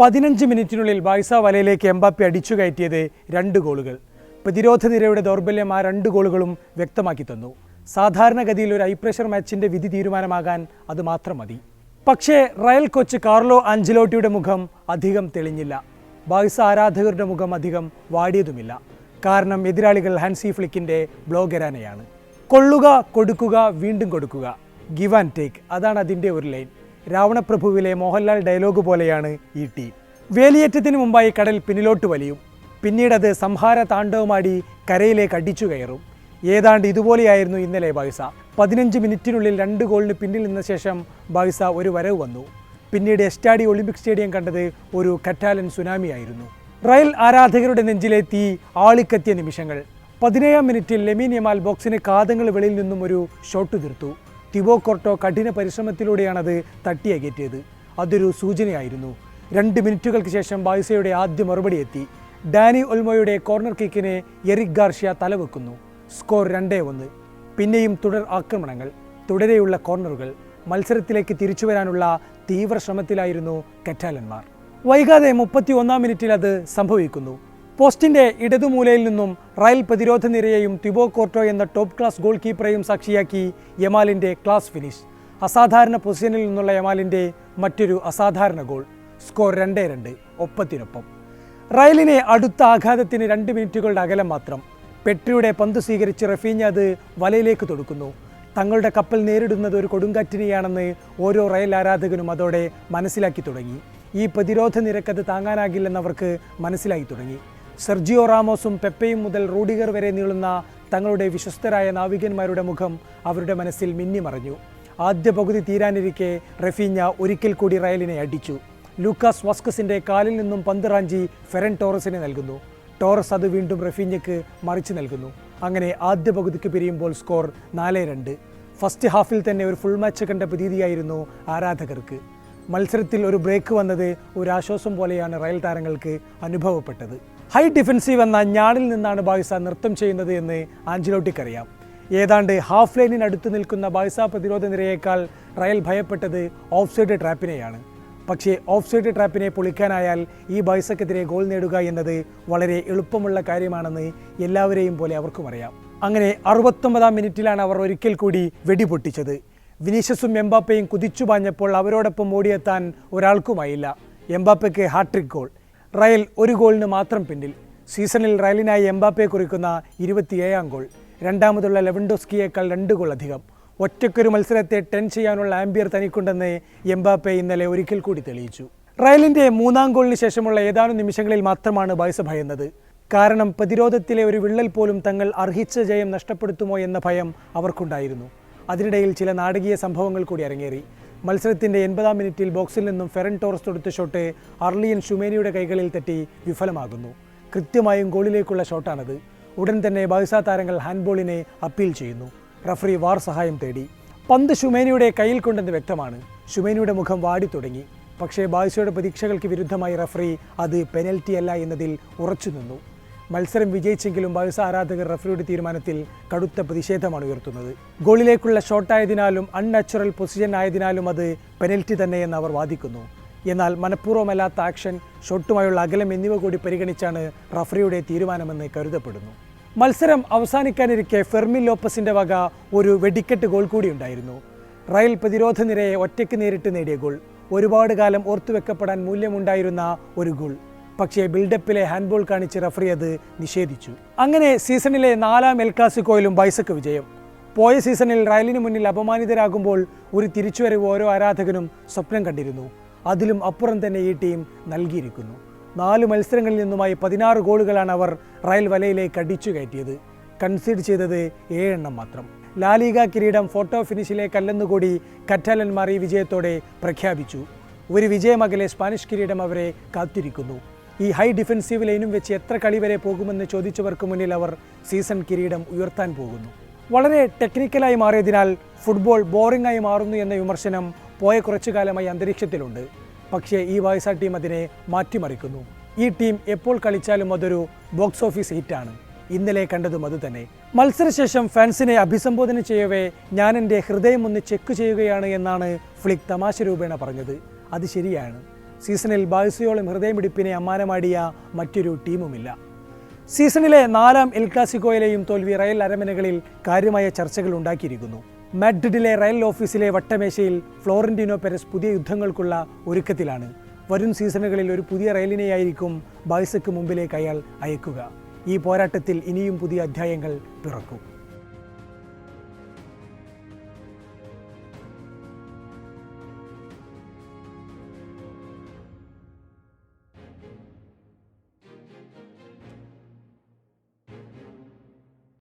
പതിനഞ്ച് മിനിറ്റിനുള്ളിൽ Barca വലയിലേക്ക് Mbappé അടിച്ചു കയറ്റിയത് രണ്ട് ഗോളുകൾ. പ്രതിരോധ നിരയുടെ ദൗർബല്യം ആ രണ്ട് ഗോളുകളും വ്യക്തമാക്കി തന്നു. സാധാരണഗതിയിൽ ഒരു ഹൈ പ്രഷർ മാച്ചിന്റെ വിധി തീരുമാനമാകാൻ അത് മാത്രം മതി. പക്ഷേ റയൽ കോച്ച് കാർലോ ആഞ്ചലോട്ടിയുടെ മുഖം അധികം തെളിഞ്ഞില്ല. ബായ്സ ആരാധകരുടെ മുഖം അധികം വാടിയതുമില്ല. കാരണം എതിരാളികൾ ഹാൻസി ഫ്ലിക്കിന്റെ ബ്ലോഗരാനയാണ്. കൊള്ളുക കൊടുക്കുക വീണ്ടും കൊടുക്കുക. Give and take. അതാണ് അതിന്റെ ഒരു ലൈൻ. രാവണപ്രഭുവിലെ മോഹൻലാൽ ഡയലോഗ് പോലെയാണ് ഈ ടീം. വേലിയേറ്റത്തിന് മുമ്പായി കടൽ പിന്നിലോട്ട് വലിയും. പിന്നീടത് സംഹാര താണ്ഡവമാടി കരയിലേക്ക് അടിച്ചു കയറും. ഏതാണ്ട് ഇതുപോലെയായിരുന്നു ഇന്നലെ ബായ്സ പതിനഞ്ച് മിനിറ്റിനുള്ളിൽ രണ്ട് ഗോളിന് പിന്നിൽ നിന്ന ശേഷം ബായ്സ ഒരു വരവ് വന്നു. പിന്നീട് എസ്റ്റാഡി ഒളിമ്പിക് സ്റ്റേഡിയം കണ്ടത് ഒരു കറ്റാലൻ സുനാമി ആയിരുന്നു റയൽ ആരാധകരുടെ നെഞ്ചിലെ തീ ആളിക്കത്തിയ നിമിഷങ്ങൾ. പതിനേഴാം മിനിറ്റിൽ ലെമീൻ യമാൽ ബോക്സിന് കാതങ്ങൾ വെളിയിൽ നിന്നും ഒരു ഷോട്ട് തീർത്തു തിബോ കോർട്ടോ കഠിന പരിശ്രമത്തിലൂടെയാണത് തട്ടിയകറ്റിയത് അതൊരു സൂചനയായിരുന്നു. രണ്ട് മിനിറ്റുകൾക്ക് ശേഷം ബായുസയുടെ ആദ്യ മറുപടി എത്തി. ഡാനി ഒൽമോയുടെ കോർണർ കിക്കിനെ എറിക് ഗാർഷ്യ തലവെക്കുന്നു. സ്കോർ രണ്ടേ ഒന്ന്. പിന്നെയും തുടർ ആക്രമണങ്ങൾ. തുടരെയുള്ള കോർണറുകൾ. മത്സരത്തിലേക്ക് തിരിച്ചു വരാനുള്ള തീവ്ര ശ്രമത്തിലായിരുന്നു കറ്റാലന്മാർ. വൈകാതെ മുപ്പത്തി ഒന്നാം മിനിറ്റിൽ അത് സംഭവിക്കുന്നു. പോസ്റ്റിന്റെ ഇടതുമൂലയിൽ നിന്നും റയൽ പ്രതിരോധ നിരയെയും തിബോ കോർട്ടോ എന്ന ടോപ്പ് ക്ലാസ് ഗോൾ കീപ്പറെയും സാക്ഷിയാക്കി യമാലിന്റെ ക്ലാസ് ഫിനിഷ്. അസാധാരണ പൊസിഷനിൽ നിന്നുള്ള യമാലിന്റെ മറ്റൊരു അസാധാരണ ഗോൾ. സ്കോർ രണ്ടേ രണ്ട് ഒപ്പത്തിനൊപ്പം. റയലിനെ അടുത്ത ആഘാതത്തിന് രണ്ട് മിനിറ്റുകളുടെ അകലം മാത്രം. പെട്രിയുടെ പന്ത് സ്വീകരിച്ച് റഫീഞ്ഞ അത് വലയിലേക്ക് തൊടുക്കുന്നു. തങ്ങളുടെ കപ്പൽ നേരിടുന്നത് ഒരു കൊടുങ്കാറ്റിനെയാണെന്ന് ഓരോ റയൽ ആരാധകനും അതോടെ മനസ്സിലാക്കി തുടങ്ങി. ഈ പ്രതിരോധ നിരക്കത് താങ്ങാനാകില്ലെന്നവർക്ക് മനസ്സിലായി തുടങ്ങി. സെർജിയോ റാമോസും പെപ്പയും മുതൽ റൂഡിഗർ വരെ നീളുന്ന തങ്ങളുടെ വിശ്വസ്തരായ നാവികന്മാരുടെ മുഖം അവരുടെ മനസ്സിൽ മിന്നിമറഞ്ഞു. ആദ്യ പകുതി തീരാനിരിക്കെ റഫീഞ്ഞ ഒരിക്കൽ കൂടി റയലിനെ അടിച്ചു. ലൂക്കാസ് വാസ്കസിന്റെ കാലിൽ നിന്നും പന്ത് റാഞ്ചി ഫെറൻ ടോറസിന് നൽകുന്നു. ടോറസ് അത് വീണ്ടും റഫീഞ്ഞയ്ക്ക് മറിച്ചു നൽകുന്നു. അങ്ങനെ ആദ്യ പകുതിക്ക് പിരിയുമ്പോൾ സ്കോർ നാല് രണ്ട് ഫസ്റ്റ് ഹാഫിൽ തന്നെ ഒരു ഫുൾ മാച്ച് കണ്ട പ്രതീതിയായിരുന്നു ആരാധകർക്ക്. മത്സരത്തിൽ ഒരു ബ്രേക്ക് വന്നത് ഒരു ആശ്വാസം പോലെയാണ് റയൽ താരങ്ങൾക്ക് അനുഭവപ്പെട്ടത്. ഹൈ ഡിഫൻസീവ് എന്ന ഞാണിൽ നിന്നാണ് ബായ്സ നൃത്തം ചെയ്യുന്നത് എന്ന് ആഞ്ചിലോട്ടിക്കറിയാം ഏതാണ്ട് ഹാഫ് ലൈനിനടുത്ത് നിൽക്കുന്ന ബായ്സ പ്രതിരോധ നിരയേക്കാൾ റയൽ ഭയപ്പെട്ടത് ഓഫ് സൈഡ് ട്രാപ്പിനെയാണ്. പക്ഷേ ഓഫ് സൈഡ് ട്രാപ്പിനെ പൊളിക്കാനായാൽ ഈ ബൈസക്കെതിരെ ഗോൾ നേടുക എന്നത് വളരെ എളുപ്പമുള്ള കാര്യമാണെന്ന് എല്ലാവരെയും പോലെ അവർക്കും അറിയാം. അങ്ങനെ അറുപത്തൊമ്പതാം മിനിറ്റിലാണ് അവർ ഒരിക്കൽ കൂടി വെടിപൊട്ടിച്ചത് വിനീഷ്യസും എംബാപ്പയും കുതിച്ചു പാഞ്ഞപ്പോൾ അവരോടൊപ്പം ഓടിയെത്താൻ ഒരാൾക്കുമായില്ല. എംബാപ്പയ്ക്ക് ഹാട്രിക് ഗോൾ. റയൽ ഒരു ഗോളിന് മാത്രം പിന്നിൽ. സീസണിൽ റയലിനായി എംബാപ്പയെ കുറിക്കുന്ന ഇരുപത്തിയേഴാം ഗോൾ. രണ്ടാമതുള്ള ലെവൻഡോസ്കിയേക്കാൾ രണ്ട് ഗോൾ അധികം. ഒറ്റയ്ക്കൊരു മത്സരത്തെ ടെൻ ചെയ്യാനുള്ള ആംബിയർ തനിക്കുണ്ടെന്ന് എംബാപ്പെ ഇന്നലെ ഒരിക്കൽ കൂടി തെളിയിച്ചു. റയലിന്റെ മൂന്നാം ഗോളിന് ശേഷമുള്ള ഏതാനും നിമിഷങ്ങളിൽ മാത്രമാണ് ബായ്സ ഭയന്നത്. കാരണം പ്രതിരോധത്തിലെ ഒരു വിള്ളൽ പോലും തങ്ങൾ അർഹിച്ച ജയം നഷ്ടപ്പെടുത്തുമോ എന്ന ഭയം അവർക്കുണ്ടായിരുന്നു. അതിനിടയിൽ ചില നാടകീയ സംഭവങ്ങൾ കൂടി അരങ്ങേറി. മത്സരത്തിന്റെ എൺപതാം മിനിറ്റിൽ ബോക്സിൽ നിന്നും ഫെറൻ ടോറസ് തൊടുത്ത ഷോട്ട് അർലിയൻ ഷുമേനിയുടെ കൈകളിൽ തെറ്റി വിഫലമാകുന്നു. കൃത്യമായും ഗോളിലേക്കുള്ള ഷോട്ടാണത്. ഉടൻ തന്നെ ബാഴ്സ താരങ്ങൾ ഹാൻഡ്ബോളിനെ അപ്പീൽ ചെയ്യുന്നു. റഫറി വാർ സഹായം തേടി. പന്ത് ഷുമേനിയുടെ കയ്യിൽ കൊണ്ടെന്ന് വ്യക്തമാണ്. ഷുമേനിയുടെ മുഖം വാടി തുടങ്ങി. പക്ഷേ ബാഴ്സയുടെ പ്രതീക്ഷകൾക്ക് വിരുദ്ധമായി റഫറി അത് പെനൽറ്റി അല്ല എന്നതിൽ ഉറച്ചു നിന്നു. മത്സരം വിജയിച്ചെങ്കിലും ബാഴ്സ ആരാധകർ റഫറിയുടെ തീരുമാനത്തിൽ കടുത്ത പ്രതിഷേധമാണ് ഉയർത്തുന്നത്. ഗോളിലേക്കുള്ള ഷോട്ടായതിനാലും അൺനാച്ചുറൽ പൊസിഷൻ ആയതിനാലും അത് പെനൽറ്റി തന്നെയെന്ന് അവർ വാദിക്കുന്നു. എന്നാൽ മനഃപൂർവമല്ലാത്ത ആക്ഷൻ ഷോട്ടുമായുള്ള അകലം എന്നിവ കൂടി പരിഗണിച്ചാണ് റഫറിയുടെ തീരുമാനമെന്ന് കരുതപ്പെടുന്നു. മത്സരം അവസാനിക്കാനിരിക്കെ ഫെർമിൻ ലോപ്പസിന്റെ വക ഒരു വെടിക്കെട്ട് ഗോൾ കൂടി ഉണ്ടായിരുന്നു. റയൽ പ്രതിരോധ നിരയെ ഒറ്റയ്ക്ക് നേരിട്ട് നേടിയ ഗോൾ ഒരുപാട് കാലം ഓർത്തുവെക്കപ്പെടാൻ മൂല്യമുണ്ടായിരുന്ന ഒരു ഗോൾ പക്ഷേ ബിൽഡപ്പിലെ ഹാൻഡ്ബോൾ കാണിച്ച് റഫറി അത് നിഷേധിച്ചു. അങ്ങനെ സീസണിലെ നാലാം എൽ ക്ലാസിക്കോയിലും ബൈസക്ക് വിജയം. പോയ സീസണിൽ റയലിന് മുന്നിൽ അപമാനിതരാകുമ്പോൾ ഒരു തിരിച്ചുവരവ് ഓരോ ആരാധകനും സ്വപ്നം കണ്ടിരുന്നു. അതിലും അപ്പുറം തന്നെ ഈ ടീം നൽകിയിരിക്കുന്നു. നാല് മത്സരങ്ങളിൽ നിന്നുമായി പതിനാറ് ഗോളുകളാണ് അവർ റയൽ വലയിലേക്ക് അടിച്ചു കയറ്റിയത്. കൺസീഡ് ചെയ്തത് ഏഴെണ്ണം മാത്രം. ലാലിക കിരീടം ഫോട്ടോ ഫിനിഷിലേക്കല്ലെന്നുകൂടി കറ്റാലന്മാർ ഈ വിജയത്തോടെ പ്രഖ്യാപിച്ചു. ഒരു വിജയമകലെ സ്പാനിഷ് കിരീടം അവരെ കാത്തിരിക്കുന്നു. ഈ ഹൈ ഡിഫൻസീവ് ലൈനും വെച്ച് എത്ര കളി വരെ പോകുമെന്ന് ചോദിച്ചവർക്ക് മുന്നിൽ അവർ സീസൺ കിരീടം ഉയർത്താൻ പോകുന്നു. വളരെ ടെക്നിക്കലായി മാറിയതിനാൽ ഫുട്ബോൾ ബോറിംഗ് ആയി മാറുന്നു എന്ന വിമർശനം പോയ കുറച്ചു കാലമായി അന്തരീക്ഷത്തിലുണ്ട്. പക്ഷേ ഈ വയസ്സാ ടീം അതിനെ മാറ്റിമറിക്കുന്നു. ഈ ടീം എപ്പോൾ കളിച്ചാലും അതൊരു ബോക്സ് ഓഫീസ് ഹിറ്റാണ്. ഇന്നലെ കണ്ടതും അതുതന്നെ മത്സരശേഷം ഫാൻസിനെ അഭിസംബോധന ചെയ്യവേ ഞാൻ എന്റെ ഹൃദയം ഒന്ന് ചെക്ക് ചെയ്യുകയാണ് എന്നാണ് ഫ്ലിക് തമാശ രൂപേണ പറഞ്ഞത്. അത് ശരിയാണ്. സീസണിൽ ബാഴ്സയോളം ഹൃദയമിടിപ്പിനെ അമ്മാനമാടിയ മറ്റൊരു ടീമുമില്ല. സീസണിലെ നാലാം എൽ ക്ലാസിക്കോയിലെയും തോൽവി റയൽ അരമനകളിൽ കാര്യമായ ചർച്ചകൾ ഉണ്ടാക്കിയിരിക്കുന്നു. മാഡ്രിഡിലെ റയൽ ഓഫീസിലെ വട്ടമേശയിൽ ഫ്ലോറന്റീനോ പെരസ് പുതിയ യുദ്ധങ്ങൾക്കുള്ള ഒരുക്കത്തിലാണ്. വരും സീസണുകളിൽ ഒരു പുതിയ റയലിനെയായിരിക്കും ബാഴ്സയ്ക്ക് മുമ്പിലേക്ക് അയാൾ അയക്കുക. ഈ പോരാട്ടത്തിൽ ഇനിയും പുതിയ അധ്യായങ്ങൾ പിറക്കും.